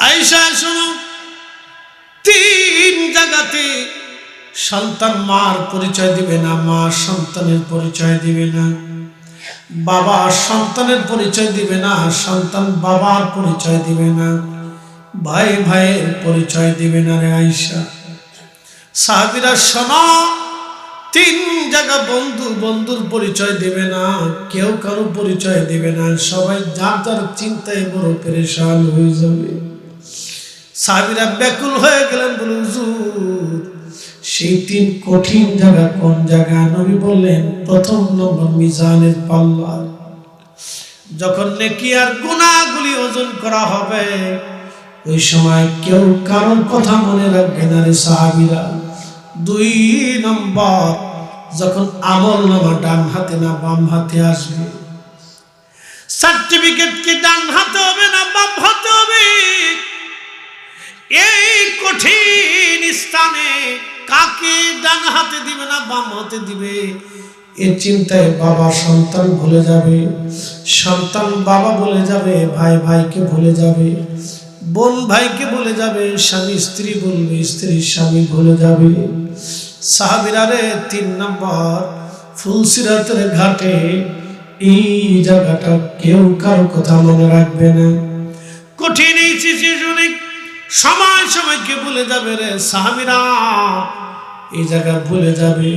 আইসা শোনো। তিন জায়গাতে সন্তান মার পরিচয় দিবে না, মা সন্তানের পরিচয় দিবে না। বাবা সন্তানের পরিচয় দিবে না, সন্তান বাবার পরিচয় দিবে না। ভাই ভাইয়ের পরিচয় দিবে না রে আইসা সাহাবিরা, শোনো। তিন জায়গা বন্ধু বন্ধুর পরিচয় দেবে না, কেউ কারও পরিচয় দেবে না। সবাই যার যার চিন্তায় বড় পেরেশান হয়ে যাবে। সাহাবিরা ব্যাকুল হয়ে গেলেন বলে হুজুর, সেই তিন কঠিন জায়গা কোন জায়গা? নবী বললেন, প্রথম নম্বর মিজানের পাল্লা। যখন নেকি আর গুণাগুলি ওজন করা হবে, ওই সময় কেউ কারোর কথা মনে রাখবে না রে সাহাবিরা। দুই নম্বর, যখন আমল নামা ডান হাতে না বাম হাতে আসবে। সার্টিফিকেট কি ডান হাতে হবে না বাম হাতে হবে? এই কঠিন স্থানে কাকে ডান হাতে দিবে না বাম হাতে দিবে? এর চিন্তায় বাবা সন্তান ভুলে যাবে। সন্তান বাবা বলে যাবে, ভাই ভাইকে ভুলে যাবে। বোন ভাইকে বলে যাবে, স্বামী স্ত্রী বলবে, স্ত্রী স্বামী ভুলে যাবে। সাহাবিরারে তিন নম্বর ফুলসিরাতের ঘাটে এই জায়গাটা কেউ কারও কথা মনে রাখবে না। কঠিন এই সময় সময়কে ভুলে যাবে রে সাহাবিরা। এই জায়গা ভুলে যাবে।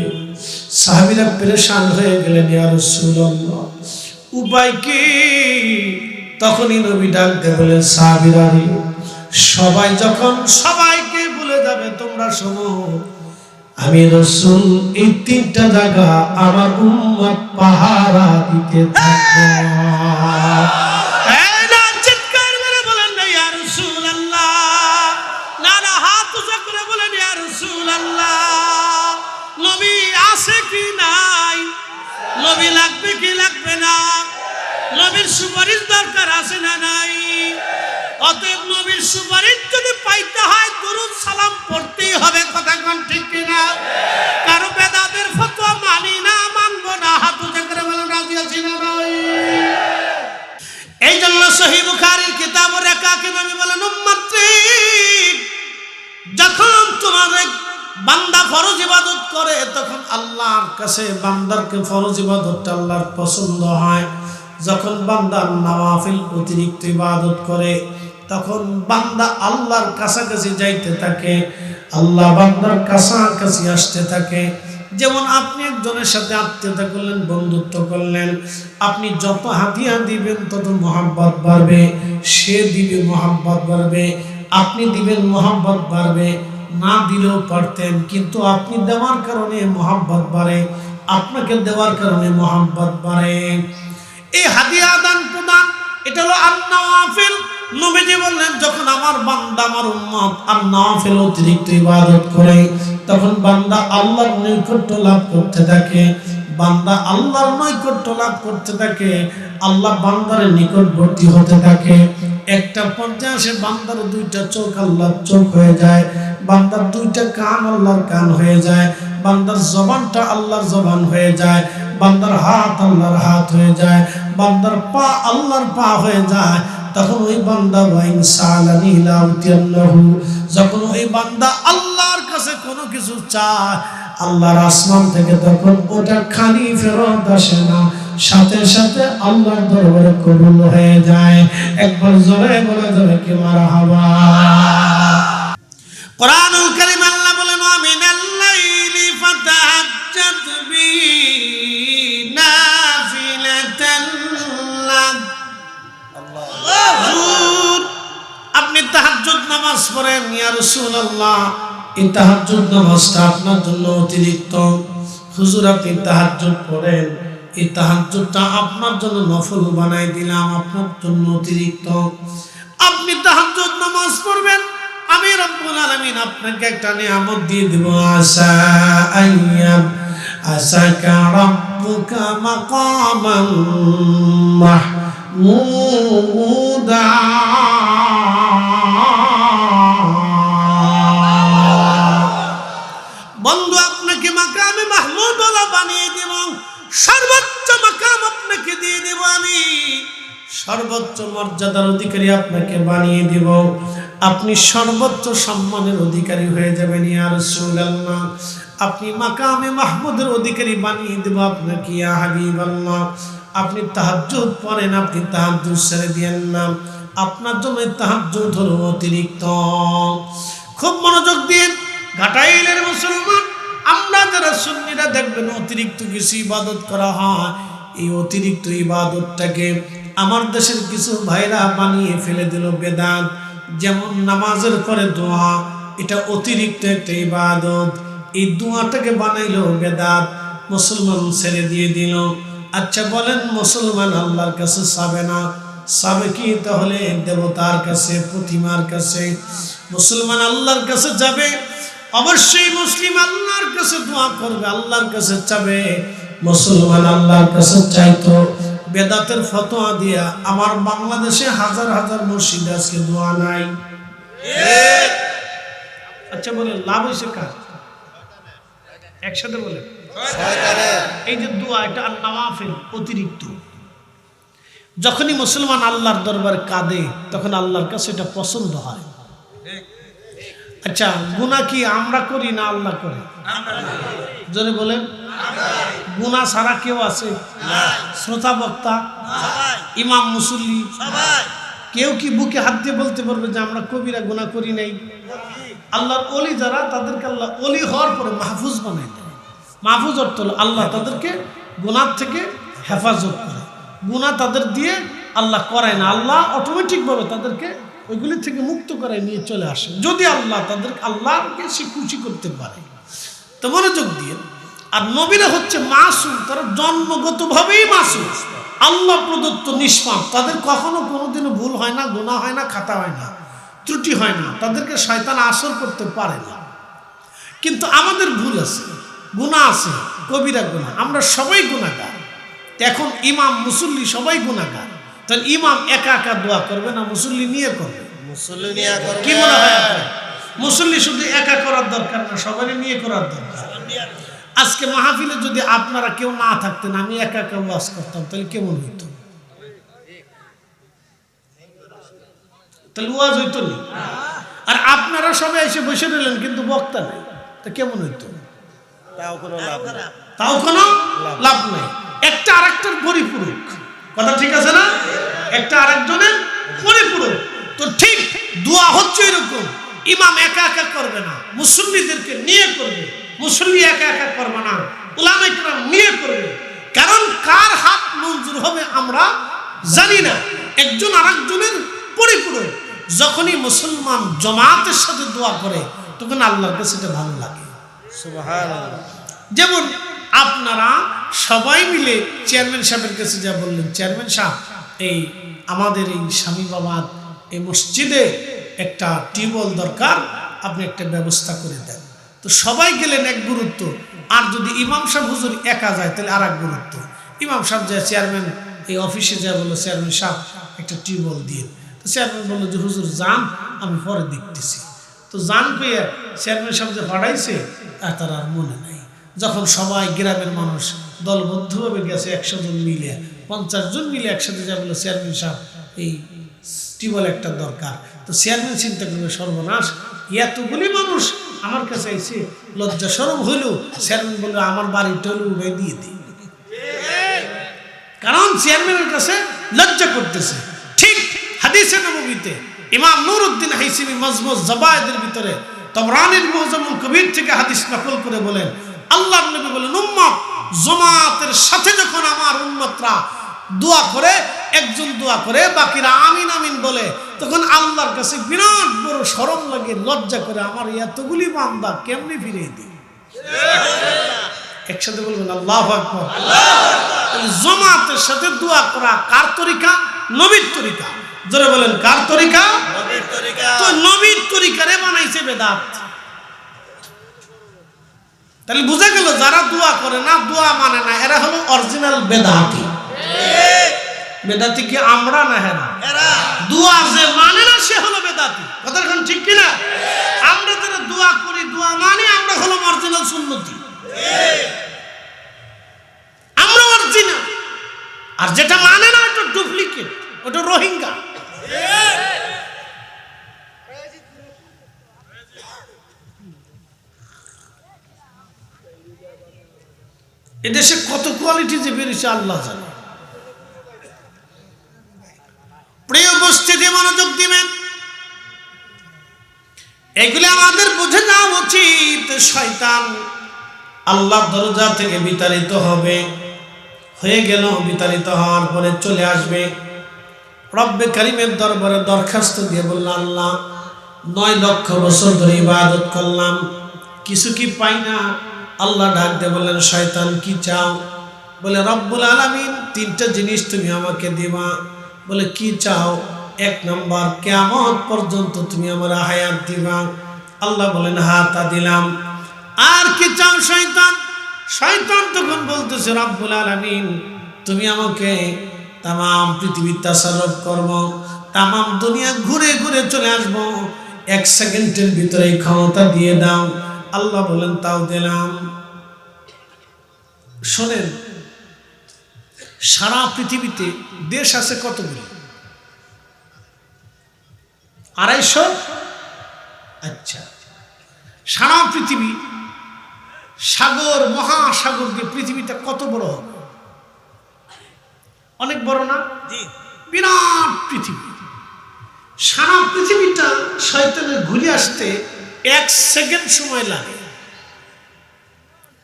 সাহাবিরা পেরেশান হয়ে গেলেন রাসূলুল্লাহ। উপায় কি? তখনই নবী ডাকতে বলে, সাহাবিরা সবাই যখন সবাইকে ভুলে যাবে, তোমরা শোনো, আমি রসুল এই তিনটা জায়গা আমার উম্মত পাহারা দিতে থাকব। অতএব নবীর সুপারিশ যদি পাইতে হয়, দরুদ সালাম পড়তেই হবে, কথা কোন ঠিক কিনা? কারও বেদাদের ফতোয়া মানি না, মানবো না, হাত উঁচু করে বলেন, রাজি আছি না নাই এই জন্য সহি বুখারীর কিতাব রেখাকে নবী বলেন যখন এক বান্দা ফরজ ইবাদত করে, তখন আল্লাহর কাছে বান্দারকে ফরজ ইবাদতটা আল্লাহর পছন্দ হয়। যখন বান্দা নওয়াফিল অতিরিক্ত ইবাদত করে তখন বান্দা আল্লাহর কাছাকাছি যাইতে থাকে। আল্লাহ বান্দার কাছাকাছি আসতে থাকে। যেমন আপনি একজনের সাথে আত্মীয়তা করলেন, বন্ধুত্ব করলেন, আপনি যত হাতিয়া দিবেন তত মোহাব্বত বাড়বে, সে দিবে মোহাব্বত বাড়বে, আপনি দিবেন মোহাব্বত বাড়বে, না দিলেও পারতেন, কিন্তু আপনি দেওয়ার কারণে মোহাব্বত বাড়ে, আপনাকে দেওয়ার কারণে মোহাব্বত বাড়ে। এই হাদিয়া আদান প্রদান, এটা হলো আন্নাওয়াফিল নবীজি বললেন, যখন আমার বান্দা, আমার উম্মত আর আন্নাওয়াফিল অতিরিক্ত ইবাদত করে, তখন বান্দা আল্লাহর নৈকট্য লাভ করতে থাকে। বান্দা আল্লাহর নৈকট্য লাভ করতে থাকে, আল্লাহ বান্দারের নিকটবর্তী হতে থাকে। একটা পর্যায়ে বান্দার দুইটা চোখ আল্লাহর চোখ হয়ে যায়, বান্দার দুইটা কান আল্লাহর কান হয়ে যায়, বান্দার জবানটা আল্লাহর জবান হয়ে যায়, বান্দার হাত আল্লাহর হাত হয়ে যায়, বান্দার পা আল্লাহর পা হয়ে যায় তখন ওই বান্দা ওয়াইন সালানি লাউতিয়ান্নাহু যখন ওই বান্দা আল্লাহর কাছে কোনো কিছু চায়, আল্লাহর আসমান থেকে তখন ওটা খালি ফেরত আসে না। সাথে সাথে আল্লাহর দরবারে কবুল হয়ে যায়। একবার জোরে বলে যাবে কি মারা হাওয়া? কোরআনুল কারীম আল্লাহ বলেন আমিনাল লাইলি ফাতাহাজ্জাত বি আপনি তাহাজ্জুদ নামাজ পড়েন, ইয়া রাসূলুল্লাহ। এই তাহাজ্জুদ নামাজটা আপনার জন্য অতিরিক্ত। হুজুর, আপনি তাহাজ্জুদ পড়েন, এই তাহাজ্জুদটা আপনার জন্য নফল বানাই দিলাম, আপনার জন্য অতিরিক্ত। আপনি তাহাজ্জুদ নামাজ পড়বেন, আমি রব্বুল আলামিন আপনাকে একটা নিয়ামত দিয়ে দেব। আসা আইয়াম আসাকা রাব্বুকা মাকামান মাহমুদা বন্ধু, আপনাকে মাকামে মাহমুদ বানিয়ে দেব। সর্বোচ্চ মাকাম আপনাকে দিয়ে দেব আমি। সর্বোচ্চ মর্যাদার অধিকারী আপনাকে বানিয়ে দেব। আপনি সর্বোচ্চ সম্মানের অধিকারী হয়ে যাবেন ইয়া রাসূলুল্লাহ। আপনি মাকামে মাহমুদের অধিকারী বানিয়ে দেব আপনাকে ইয়া হাবিবাল্লাহ। আপনি তাহাজ্জুদ পড়েন, আপনি তাহাজ্জুদ ছেড়ে দিয়েন না। আপনার জন্য তাহাজ্জুদ হলো অতিরিক্ত। খুব মনোযোগ দিন ঘাটাইলের মুসলমান, আমরা যারা সুন্নিরা দেখবেন অতিরিক্ত কিছু ইবাদত করা হয়। এই অতিরিক্ত ইবাদতটাকে আমার দেশের কিছু ভাইরা বানিয়ে ফেলে দিল বেদান যেমন নামাজের পরে দোয়া, এটা অতিরিক্ত একটা ইবাদত। এই দোয়াটাকে বানাইল বেদাত, মুসলমান ছেড়ে দিয়ে দিল। আচ্ছা বলেন মুসলমান আল্লাহর কাছে চাবে না? সাবে কি? তাহলে দেবতার কাছে প্রতিমার কাছে। মুসলমান আল্লাহর কাছে যাবে অবশ্যই মুসলিম আল্লাহর কাছে দোয়া করবে আল্লাহর কাছে চাবে। মুসলমান আল্লাহর কাছে চাইতো বেদাতের ফতোয়া দিয়া আমার বাংলাদেশে হাজার হাজার মসজিদ আজকে দোয়া নাই। আচ্ছা বলে লাভ হয়েছে কার? একসাথে বলে এই যে দোয়া, এটা আর অতিরিক্ত। যখনই মুসলমান আল্লাহর দরবার কাঁদে, তখন আল্লাহর কাছে এটা পছন্দ হয়। আচ্ছা গুণা কি আমরা করি না আল্লাহ করে? জোরে বলেন। গুণা ছাড়া কেউ আছে? শ্রোতা, বক্তা? ইমাম, মুসল্লি? কেউ কি বুকে হাত দিয়ে বলতে পারবে যে আমরা কবিরা গুণা করি নাই? আল্লাহর অলি যারা, তাদেরকে আল্লাহ অলি হওয়ার পরে মাহফুজ বানাই মাহফুজ অর্থ আল্লাহ তাদেরকে গুনার থেকে হেফাজত করে। গুণা তাদের দিয়ে আল্লাহ করায় না। আল্লাহ অটোমেটিকভাবে তাদেরকে ওইগুলি থেকে মুক্ত করে নিয়ে চলে আসে। যদি আল্লাহ তাদের, আল্লাহকে সে খুশি করতে পারে। তো মনোযোগ দিয়ে। আর নবীরা হচ্ছে মাসুম, তারা জন্মগতভাবেই মাসুম। আল্লাহ প্রদত্ত নিষ্পাপ, তাদের কখনো কোনোদিনও ভুল হয় না গুণা হয় না, খাতা হয় না, ত্রুটি হয় না। তাদেরকে শয়তান আসর করতে পারে না। কিন্তু আমাদের ভুল আছে। গুণা আছে কবিরা গুণা আমরা সবাই গুণাগার এখন ইমাম মুসল্লি সবাই গুণাগার তাহলে ইমাম একা একা দোয়া করবে না মুসল্লি নিয়ে করবে? কি মনে হয় মুসল্লি শুধু একা করার দরকার না সবাই নিয়ে করার দরকার। আজকে মাহফিলে যদি আপনারা কেউ না থাকতেন আমি একা একা ওয়াজ করতাম তাহলে কেমন হইতো? তাহলে ওয়াজ হইতো না? আর আপনারা সবাই এসে বসে রইলেন কিন্তু বক্তা নেই। তা কেমন হইতো? তাও কোনো লাভ না তাও কোনো লাভ নাই। একটা আরেকটার পরিপূরক। কথা ঠিক আছে না? একটা আরেকজনের পরিপূরক। তো ঠিক দোয়া হচ্ছে এরকম। ইমাম একা একা করবে না। মুসল্লিদেরকে নিয়ে করবে। মুসল্লি একা একা করবে না। ওলামাইকরাম নিয়ে করবে। কারণ কার হাত মঞ্জুর হবে আমরা জানি না। একজন আরেকজনের পরিপূরক। যখনই মুসলমান জমাতের সাথে দোয়া করে তখন আল্লাহর কাছে এটা ভালো লাগে। যেমন আপনারা সবাই মিলে চেয়ারম্যান সাহেবের কাছে যা বললেন, চেয়ারম্যান সাহেব, এই আমাদের এই স্বামী বাবার এই মসজিদে একটা টিউবওয়েল দরকার, আপনি একটা ব্যবস্থা করে দেন। তো সবাই গেলেন এক গুরুত্ব, আর যদি ইমাম সাহেব হুজুর একা যায়, তাহলে আর এক গুরুত্ব। ইমাম সাহেব যায় চেয়ারম্যান, এই অফিসে যায় বলল, চেয়ারম্যান সাহেব একটা টিউবওয়েল দিয়ে। তো চেয়ারম্যান বলল যে, হুজুর, যান, আমি পরে দেখতেছি। তো জান পেয়ে চেয়ারম্যান সাহেব যে পাঠাইছে, আর তার আর মনে নাই। যখন সবাই গ্রামের মানুষ দলবদ্ধভাবে গেছে, একশো জন মিলে, পঞ্চাশ জন মিলে একসাথে যা বলে চেয়ারম্যান সাহেব, এই টিউবওয়েল একটা দরকার। তো চেয়ারম্যান চিন্তা করবে, সর্বনাশ, এতগুলি মানুষ আমার কাছে এসে লজ্জা সরব হইল, চেয়ারম্যান বলল, আমার বাড়ি টলু উড়ে দিয়ে দিই কারণ চেয়ারম্যানের কাছে লজ্জা করতেছে। ঠিক হাদিসে নবীতে ইমাম নুরউদ্দিন হাইসিমি মজমুজ জবায়েদের ভিতরে তবরানির মুহজমুল কবির থেকে হাদিস নকল করে বলেন, আল্লাহ নবী বলেন, উম্মত, জমাতের সাথে যখন আমার উম্মতরা দোয়া করে, একজন দোয়া করে, বাকিরা আমিন আমিন বলে, তখন আল্লাহর কাছে বিরাট বড় শরম লাগে, লজ্জা করে আমার এতগুলি বান্দা কেমনি ফিরিয়ে দিই একসাথে বলবেন, আল্লাহ জমাতের সাথে দোয়া করা কার তরিকা? নবীর তরিকা। জোরে বলেন কার তরিকা? তো নবীর তরিকারে বানাইছে বেদাত। তাহলে বুঝা গেল যারা দোয়া করে না দোয়া মানে না এরা হলো অরিজিনাল বেদাতি। বেদাতি কি আমরা না হেরা? দোয়া যে মানে না সে হলো বেদাতি। কথা এখন ঠিক কিনা আমরা যারা দোয়া করি দোয়া মানে আমরা হলো অরিজিনাল সুন্নতি। আমরা অরিজিনাল। আর যেটা মানে না ওটা ডুপ্লিকেট ওটা রোহিঙ্গা। এদেশে কত কোয়ালিটি যে বেরিয়েছে, আল্লাহ জানে। প্রিয় উপস্থিতি, মনোযোগ দিবেন। এগুলি আমাদের বুঝে যাওয়া উচিত, শয়তান আল্লাহ দরজা থেকে বিতাড়িত হবে। হয়ে গেল, বিতাড়িত হওয়ার পরে চলে আসবে। রব্বে কারিমের দরবারে দরখাস্ত দিয়ে বলল, আল্লাহ, নয় লক্ষ বছর ধরে ইবাদত করলাম, কিছু কি পাই না? আল্লাহ ডাক দিয়ে বললেন, শয়তান, কি চাও? বলে, রব্বুল আলামিন, তিনটা জিনিস তুমি আমাকে দিবা। বলে, কি চাও? এক নম্বর কেমন পর্যন্ত তুমি আমার হায়াত দিবা। আল্লাহ বলেন হ্যাঁ তা দিলাম। আর কি চাও শয়তান? শয়তান তখন বলতেছে, রব্বুল আলামিন, তুমি আমাকে তাম পৃথিবীর তাসারফ করব তাম দুনিয়া ঘুরে ঘুরে চলে আসব। এক সেকেন্ডের ভিতরে ক্ষমতা দিয়ে দাও। আল্লাহ বলেন, তাও দিলাম। শোনেন, সারা পৃথিবীতে দেশ আছে কতগুলি? আড়াইশো? আচ্ছা। সারা পৃথিবী সাগর, মহাসাগর দিয়ে পৃথিবীটা কত বড় হবে? অনেক বড় না? জি। বিরাট পৃথিবী। সারা পৃথিবীটা শয়তানের ঘুরে আসতে এক সেকেন্ড সময় লাগে।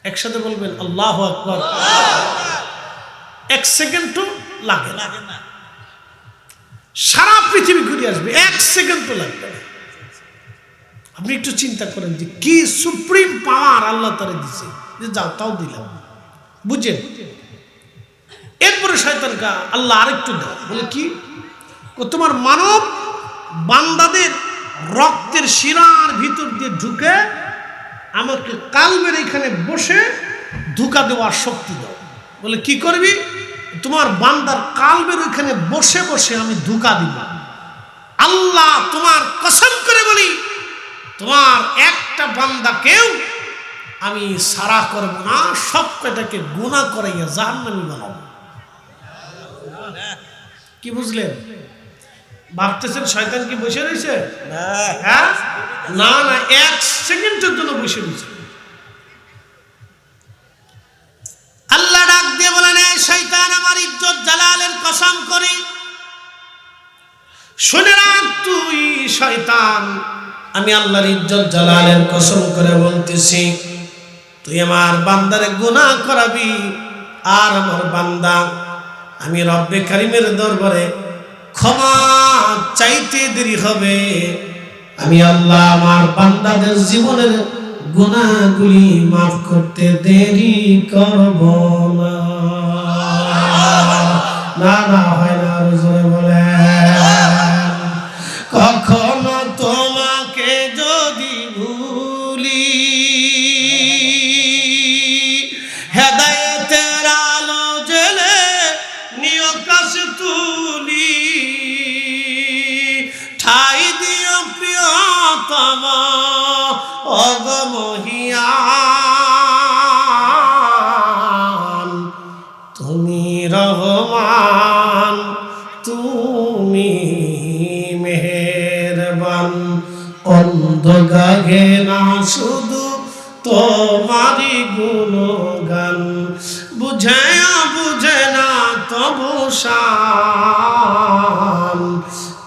একসাথে বলবেন আল্লাহ আকবর। এক সেকেন্ডও লাগে লাগে না। সারা পৃথিবী ঘুরে আসবে এক সেকেন্ডও লাগবে না। আপনি একটু চিন্তা করেন যে কি সুপ্রিম পাওয়ার আল্লাহ তারা দিছে? যে যাও তাও দিলাম। বুঝেন? শয়তানকা আল্লাহ আরেকটু দাও। বলে কি? তোমার মানব বান্দাদের রক্তের শিরার ভিতর দিয়ে ঢুকে আমাকে কালবের এখানে বসে ধোকা দেওয়ার শক্তি দাও। বলে কি করবি? তোমার বান্দার কালবের ওইখানে বসে বসে আমি ধোকা দিব। আল্লাহ তোমার কসম করে বলি, তোমার একটা বান্দাকেও আমি সারা করব না, সব কটাকে গুণা করাইয়া জাহান্নামি বানাবো। কি বুঝলেন? ভাবতেছেন শয়তান কি বসে রয়েছে? না। হ্যাঁ? না না এক সেকেন্ডের জন্য বসে রয়েছে। আল্লাহ ডাক দিয়ে বলেন "এ শয়তান আমার ইজ্জত জালালের কসম করি। শুনে রাখ তুই শয়তান। আমি আল্লাহর ইজ্জত জালালের কসম করে বলতেছি তুই আমার বান্দারে গুনাহ করাবি আর আমার বান্দা আমি রব্বে কারিমের দরবারে ক্ষমা চাইতে দেরি হবে। আমি আল্লাহ আমার বান্দাদের জীবনের গুনাহগুলি মাফ করতে দেরি করব না। না গাগে না শুধু তোমারই গুণগান। বুঝে বুঝে না তবু শান।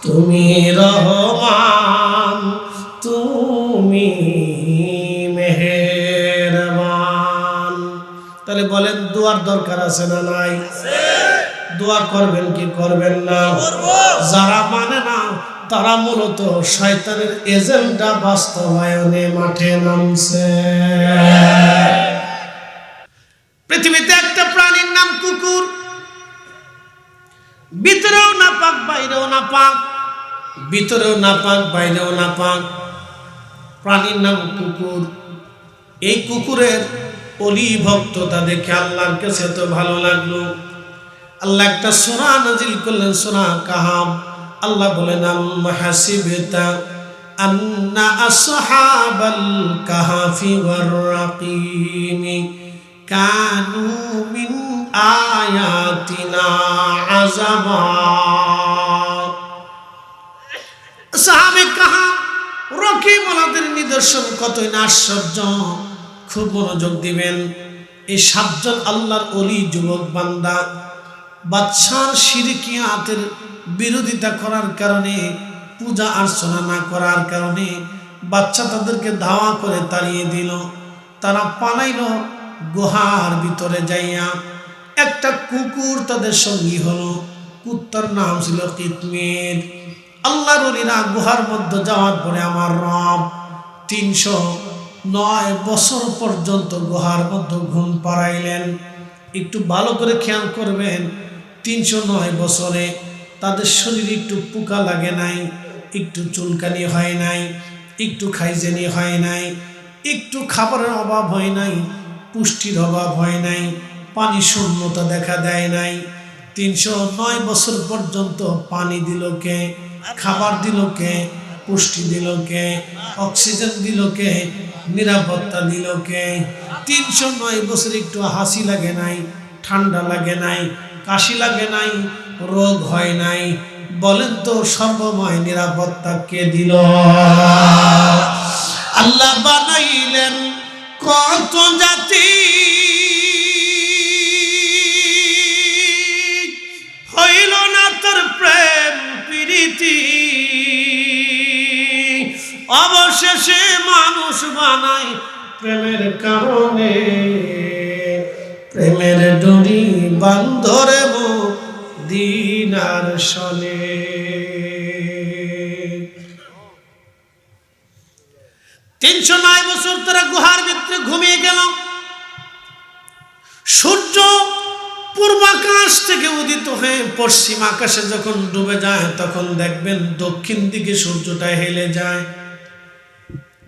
তুমি রহমান তুমি মেহেরবান। তাহলে বলেন দুয়ার দরকার আছে না নাই? দোয়া করবেন কি করবেন না? যারা মানে না তারা মূলত শয়তানের এজেন্ডা বাস্তবায়নে মাঠে নামছে। পৃথিবীতে একটা প্রাণীর নাম কুকুর। ভিতরেও না পাক বাইরেও না পাক ভিতরেও না পাক বাইরেও না পাক প্রাণীর নাম কুকুর। এই কুকুরের অলি ভক্ততা দেখে আল্লাহর কাছে তো ভালো লাগল। আল্লাহ একটা সোনা নাজিল করলেন সোনা কাহাম আল্লাহ বলেন আম হাসিবতা কানু মিন কাহা নিদর্শন কতই না আশ্চর্য। খুব মনোযোগ দিবেন। এই সাতজন আল্লাহর অলি যুবক বান্দা বাদশার শিরকিয়াতের বিরোধিতা করার কারণে, পূজা অর্চনা না করার কারণে বাচ্চা তাদেরকে ধাওয়া করে তাড়িয়ে দিল। তারা পালাইল গুহার ভিতরে যাইয়া। একটা কুকুর তাদের সঙ্গী হলো। কুত্তার নাম ছিল কিতমির আল্লাহর অলিরা গুহার মধ্যে যাওয়ার পরে আমার রব তিনশো নয় বছর পর্যন্ত গুহার মধ্যে ঘুম পাড়াইলেন। একটু ভালো করে খেয়াল করবেন তিনশো নয় বছরে তাদের শরীরে একটু পোকা লাগে নাই, একটু চুলকানি হয় নাই, একটু খাইজেনি হয় নাই, একটু খাবারের অভাব হয় নাই, পুষ্টির অভাব হয় নাই, পানি শূন্যতা দেখা দেয় নাই। তিনশো নয় বছর পর্যন্ত পানি দিল কে, খাবার দিল কে, পুষ্টি দিল কে, অক্সিজেন দিল কে, নিরাপত্তা দিল কে। তিনশো নয় বছর একটু হাসি লাগে নাই, ঠান্ডা লাগে নাই কাশি লাগে নাই, রোগ হয় নাই। বলেন তো সর্বময় নিরাপত্তা কে দিল? আল্লাহ বানাইলেন কত জাতি। হইল না তোর প্রেম, প্রীতি। অবশেষে মানুষ বানাই প্রেমের কারণে। বান্ধরে দিনার সনে। তিনশো নয় বছর তারা গুহার ভিতরে ঘুমিয়ে গেল। সূর্য পূর্বাকাশ থেকে উদিত হয়ে পশ্চিম আকাশে যখন ডুবে যায়, তখন দেখবেন দক্ষিণ দিকে সূর্যটা হেলে যায়।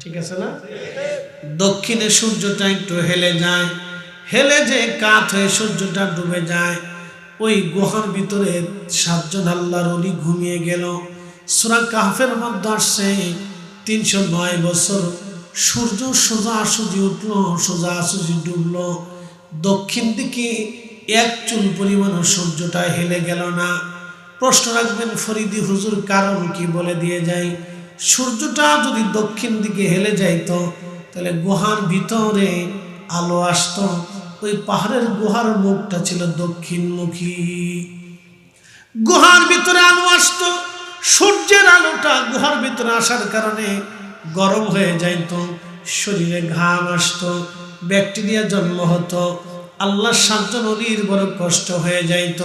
ঠিক আছে না? দক্ষিণে সূর্যটা একটু হেলে যায়। হেলে যে কাত হয়ে সূর্যটা ডুবে যায়, ওই গুহার ভিতরে সাতজন আল্লাহর অলি ঘুমিয়ে গেল। সুরা কাফের মধ্যে আসছে, তিনশো নয় বছর। সূর্য সোজা সুজি উঠল, সোজা সুজি ডুবল। দক্ষিণ দিকে এক চুল পরিমাণ সূর্যটা হেলে গেল না। প্রশ্ন রাখবেন, ফরিদি হুজুর কারণ কি বলে দিয়ে যায়? সূর্যটা যদি দক্ষিণ দিকে হেলে যাইতো, তাহলে গুহার ভিতরে আলো আসতো। ওই পাহাড়ের গুহার মুখটা ছিল দক্ষিণমুখী। গুহার ভিতরে আলো আসতো, সূর্যের আলোটা গুহার ভিতরে আসার কারণে গরম হয়ে যাইত, শরীরে ঘাম আসতো, ব্যাকটেরিয়া জন্ম হতো আল্লাহ সাতজন অলির বড় কষ্ট হয়ে যাইত।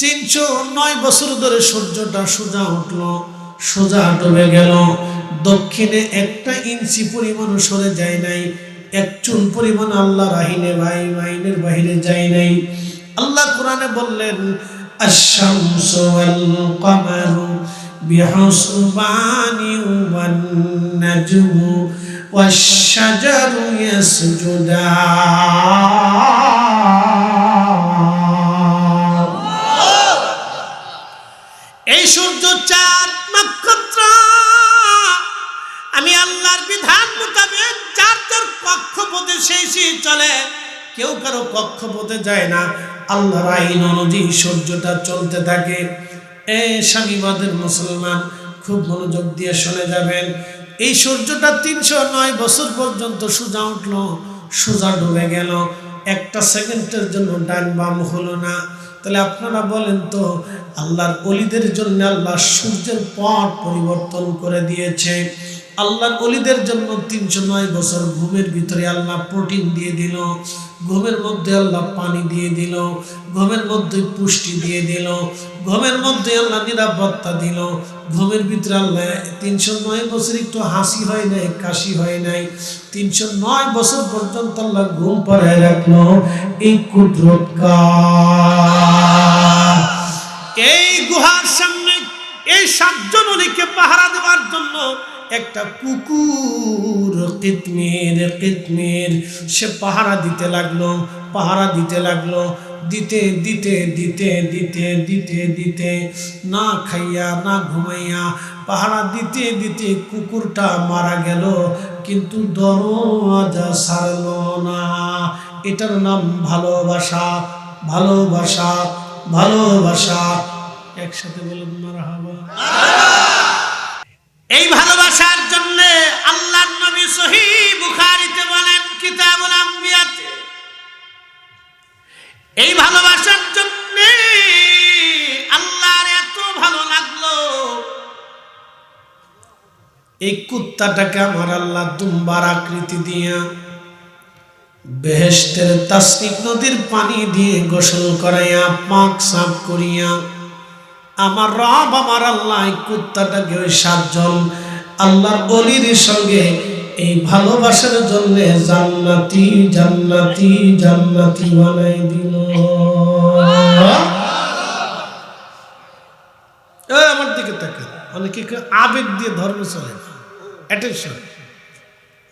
তিনশো নয় বছর ধরে সূর্যটা সোজা উঠল, সোজা ডুবে গেল। দক্ষিণে একটা ইঞ্চি পরিমাণ সরে যায় নাই এক চুল পরিমাণ আল্লাহ রাহিনে ভাই মাইনের বাহিরে যায় নাই আল্লাহ কোরআনে বললেন الشمس والقمر بحسبان والنجم والشجر يسجدان কক্ষপথে সেই সেই চলে। কেউ কারও কক্ষপথে যায় না। আল্লাহর আইন অনুযায়ী সূর্যটা চলতে থাকে। এ স্বামীবাদের মুসলমান, খুব মনোযোগ দিয়ে শুনে যাবেন। এই সূর্যটা তিনশো নয় বছর পর্যন্ত সোজা উঠল, সোজা ডুবে গেল। একটা সেকেন্ডের জন্য ডান বাম হলো না। তাহলে আপনারা বলেন তো, আল্লাহর অলিদের জন্য আল্লাহ সূর্যের পথ পরিবর্তন করে দিয়েছে। আল্লাহর অলিদের জন্য তিনশো নয় বছর ঘুমের ভিতরে আল্লাহ প্রোটিন দিয়ে দিল, ঘুমের মধ্যে আল্লাহ পানি দিয়ে দিল, ঘুমের মধ্যে পুষ্টি দিয়ে দিল, ঘুমের মধ্যে আল্লাহ নিরাপত্তা দিল, ঘুমের ভিতরে আল্লাহ তিনশো নয় বছর একটু হাসি হয় নাই, কাশি হয় নাই, তিনশো নয় বছর পর্যন্ত আল্লাহ ঘুম পাড়ায় রাখল, এই কুদরত? এই গুহার সামনে এই সাতজন অলিকে পাহারা দেওয়ার জন্য একটা কুকুর কিতমির কিতমির সে পাহারা দিতে লাগল, পাহারা দিতে লাগল। দিতে দিতে দিতে দিতে দিতে দিতে। না খাইয়া, না ঘুমাইয়া পাহারা দিতে দিতে কুকুরটা মারা গেল। কিন্তু দরজা সারল না। এটার নাম ভালোবাসা ভালোবাসা ভালোবাসা। একসাথে বলুন মারা এই ভালোবাসার জন্য আল্লাহ নবী সহি বুখারিতে বলেন, কিতাবুল আম্বিয়াতে, এই ভালোবাসার জন্য আল্লাহর এত ভালো লাগল। এই কুত্তাটাকে আমার আল্লাহ দুম্বার আকৃতি দিয়া বেহেস্তের তাসনিক নদীর পানি দিয়ে গোসল করাইয়া পাক সাফ করিয়া আমার রব, আমার আল্লাহ কুত্তাটাকে ওই সাতজন আল্লাহর অলির সঙ্গে এই ভালোবাসার জন্য জান্নাতি জান্নাতি জান্নাতি বানাই দিল। আমার দিকে তাকে অনেকে আবেগ দিয়ে ধর্ম চলে অ্যাটেনশন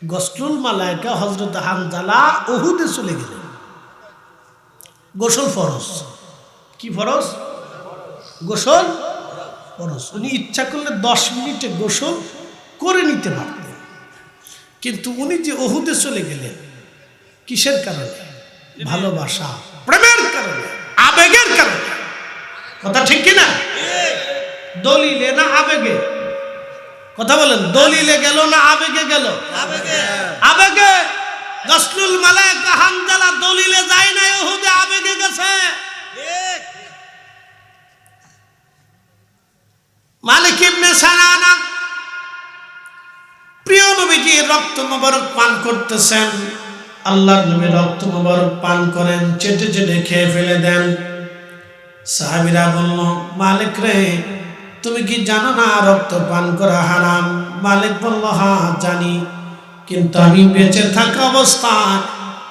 গসলুল মালায়কা হজরত হামজালা ওহুদে চলে গেলেন। গোসল ফরজ। কি ফরজ? গোসল ফরজ উনি ইচ্ছা করলে দশ মিনিটে গোসল করে নিতে পারতেন। কিন্তু উনি যে ওহুদে চলে গেলেন কিসের কারণে? ভালোবাসা প্রেমের কারণে আবেগের কারণে। কথা ঠিক কিনা? দলিলে না আবেগে? কথা বলেন দলিলে গেল না আবেগে গেল? আবেগে। গসলুল মালায়কা হামজালা দলিলে যায় না ওহুদে আবেগে গেছে। মালিক প্রিয় নবীজি রক্ত মোবারক পান করতেছেন। আল্লাহর নবী রক্ত মোবারক পান করেন, চেটে চেটে খেয়ে ফেলে দেন। সাহাবিরা বলল, মালিক রে, তুমি কি জানো না রক্ত পান করা হারাম? মালিক বলল হ্যাঁ জানি। কিন্তু আমি বেঁচে থাকা অবস্থায়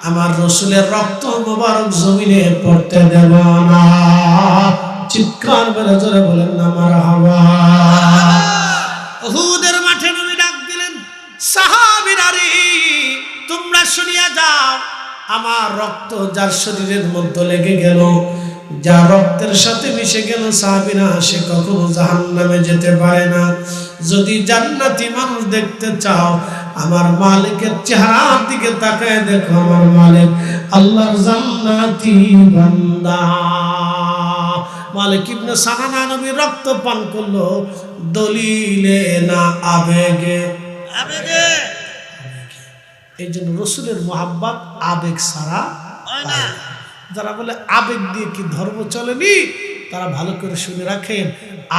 আমার রসুলের রক্ত মোবারক জমিনে পড়তে দেব না। চিৎকার বেড়ে জোরে বলেন না আমার হুদের মাঠে নবী ডাক দিলেন সাহাবিরা রে তোমরা শুনিয়া যাও, আমার রক্ত যার শরীরের মধ্যে লেগে গেল যা রক্তের সাথে মিশে গেল সাহাবিরা, সে কখনো জাহান নামে যেতে পারে না। যদি জান্নাতি মানুষ দেখতে চাও, আমার মালিকের চেহারার দিকে তাকায় দেখো, আমার মালিক আল্লাহর জান্নাতি বান্দা। মালিক ইবনে সানানা নবী রক্ত পান করল দলিলে না আবেগে? আবেগে। এই জন্য রসুলের মোহাব্বত আবেগ ছাড়া না। যারা বলে আবেগ দিয়ে কি ধর্ম চলেনি তারা ভালো করে শুনে রাখেন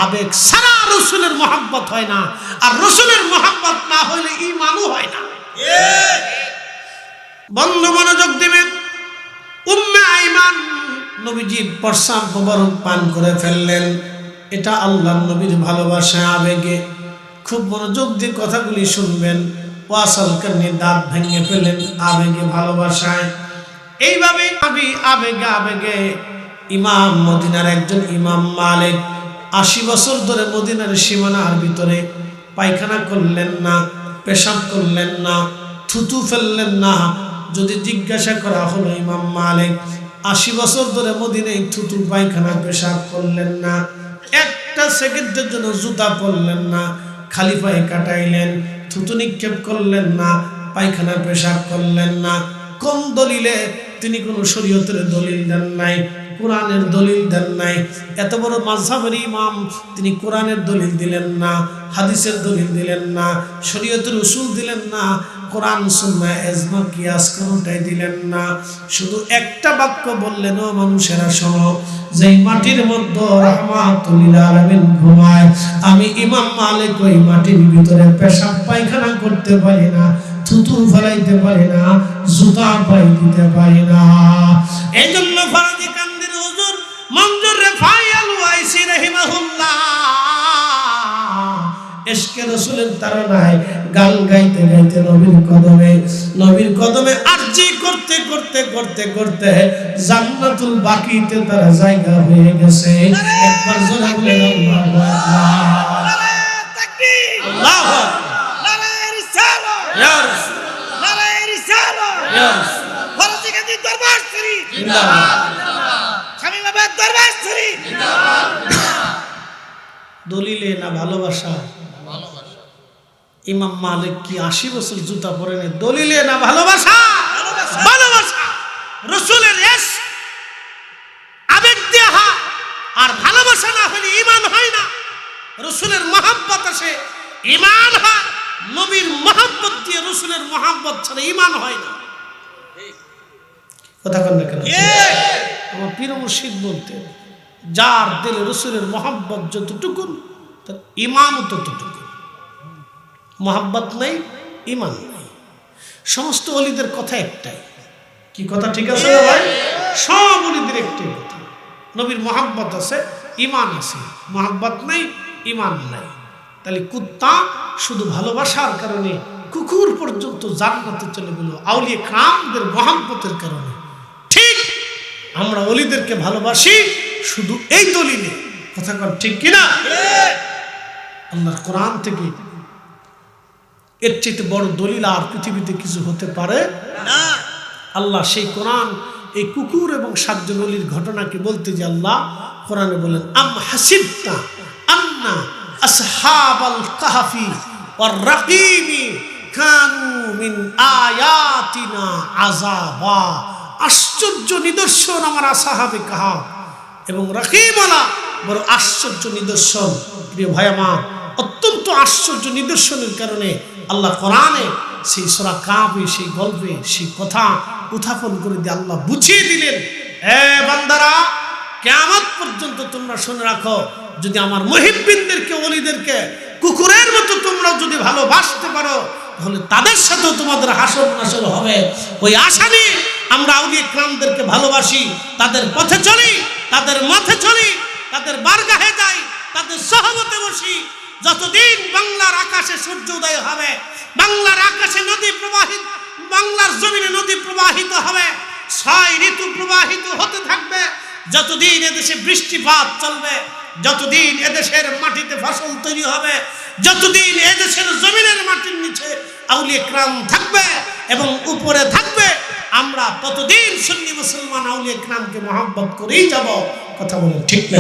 আবেগ ছাড়া রসুলের মোহাব্বত হয় না। আর রসুলের মোহাব্বত না হইলে ইমানও হয় না। বন্ধ মনোযোগ দিবেন। উম্মে আইমান নবীজির প্রসাব মোবারক পান করে ফেললেন। এটা আল্লাহ নবীর ভালোবাসা, আবেগে। খুব মনোযোগ দিয়ে কথাগুলি শুনবেন। ওয়াসাল কান্নি দাঁত ভেঙে ফেলেন আবেগে, ভালোবাসায়। এইভাবে আমি আবেগে আবেগে ইমাম মদিনার একজন ইমাম মালিক আশি বছর ধরে মদিনার সীমানার ভিতরে পায়খানা করলেন না, পেশাব করলেন না, থুতু ফেললেন না। যদি জিজ্ঞাসা করা হলো ইমাম মালিক আশি বছর ধরে মদিনায় থুতু পায়খানা পেশাব করলেন না। একটা সেকেন্ডের জন্য জুতা পরলেন না, খালি পায়ে কাটাইলেন, থুতু নিক্ষেপ করলেন না পায়খানা পেশাব করলেন না। কোন দলিলে তিনি কোনো শরীয়তের দলিল দেন নাই, কোরআনের দলিল দেন নাই। এত বড় মাঝহাবের ইমাম তিনি কোরআনের দলিল দিলেন না, হাদিসের দলিল দিলেন না, শরীয়তের উসুল দিলেন না, কোরআন, সুন্নাহ, এজমা, কিয়াস কোনোটাই দিলেন না। শুধু একটা বাক্য বললেন, ও মানুষেরা, শোনো, যেই মাটির মধ্যে আলামিন ঘুমায়, আমি ইমাম মালিক, ওই মাটির ভিতরে পেশাব পায়খানা করতে পারি না। থুতু ফেলাইতে পারি না জুতা পাই দিতে পারি না। এই জন্য ফরাজি কান্দির হুজুর মঞ্জুর রেফাই আল ওয়াইসি রহিমাহুল্লাহ। এসকে রসুলের তারনায় গান গাইতে গাইতে নবীর কদমে নবীর কদমে আরজি করতে করতে করতে করতে জান্নাতুল বাকিতে তারা জায়গা হয়ে গেছে। একবার জোরে বলে আল্লাহু আকবার। আল্লাহু আকবার। দলিলে না ভালোবাসা? ইমাম মালিক কি আশি বছর জুতা দলিলে না ভালোবাসা? ভালোবাসা। রসুলের আবেগ দিয়ে হয় আর ভালোবাসা না হলে ইমান হয় না। রসুলের মহাব্বত আসে ইমান হয়। নবীর মহাব্বত দিয়ে রসুলের মহাব্বত ছাড়া ইমান হয় না। কথা কন না কেন? আমার পীর মুর্শিদ বলতেন যার দিলে রসুলের মহাব্বত যতটুকু তার ইমানও ততটুকু। মহাব্বত নাই ইমান নাই। সমস্ত অলিদের কথা একটাই। কি কথা ঠিক আছে না ভাই? সব অলিদের একটাই কথা। নবীর মহাব্বত আছে ইমান আছে। মহাব্বত নাই ইমান নাই। তাহলে কুত্তা শুধু ভালোবাসার কারণে কুকুর পর্যন্ত জান্নাতে চলে গেল, আউলিয়ে ক্রামদের মহাব্বতের কারণে। ঠিক আমরা অলিদেরকে ভালোবাসি, শুধু এই দলিলে। কথা কর ঠিক কিনা? আল্লাহর কোরআন থেকে এর চাইতে বড় দলিল আর পৃথিবীতে কিছু হতে পারে না। আল্লাহ সেই কোরআন, এই কুকুর এবং সাতজন অলির ঘটনাকে বলতে যে আল্লাহ কোরআনে বলেন, আম হাসিবতা আন্না আশ্চর্য নিদর্শন আমার আসাহাবে কাহাফ। এবং রাকিমালা বড় আশ্চর্য নিদর্শন। প্রিয় ভাই আমার, অত্যন্ত আশ্চর্য নিদর্শনের কারণে আল্লাহ কোরআনে সেই সোরা কাঁপে সেই গল্পে সেই কথা উত্থাপন করে দিয়ে আল্লাহ বুঝিয়ে দিলেন। এ বান্দারা কেমন পর্যন্ত তোমরা শুনে রাখো যদি আমার মহিবিনদেরকে অলিদেরকে কুকুরের মতো তোমরা যদি ভালোবাসতে পারো, তাহলে তাদের সাথেও তোমাদের হাসর নাসর হবে। ওই আশা নিয়ে আমরা আউলিয়া ক্রামদেরকে ভালোবাসি, তাদের পথে চলি, তাদের মাথে চলি, তাদের বারগাহে যাই, তাদের সহমতে বসি। যতদিন বাংলার আকাশে সূর্য উদয় হবে, বাংলার আকাশে নদী প্রবাহিত, বাংলার জমিনে নদী প্রবাহিত হবে, ছয় ঋতু প্রবাহিত হতে থাকবে। যতদিন এদেশে বৃষ্টিপাত চলবে যতদিন এদেশের মাটিতে ফসল তৈরি হবে, যতদিন এদেশের জমিনের মাটির নিচে আউলিয়া ক্রাম থাকবে এবং উপরে থাকবে, আমরা ততদিন সুন্নি মুসলমান আউলিয়া ক্রামকে মহাব্বত করেই যাব। কথা বলে ঠিক না?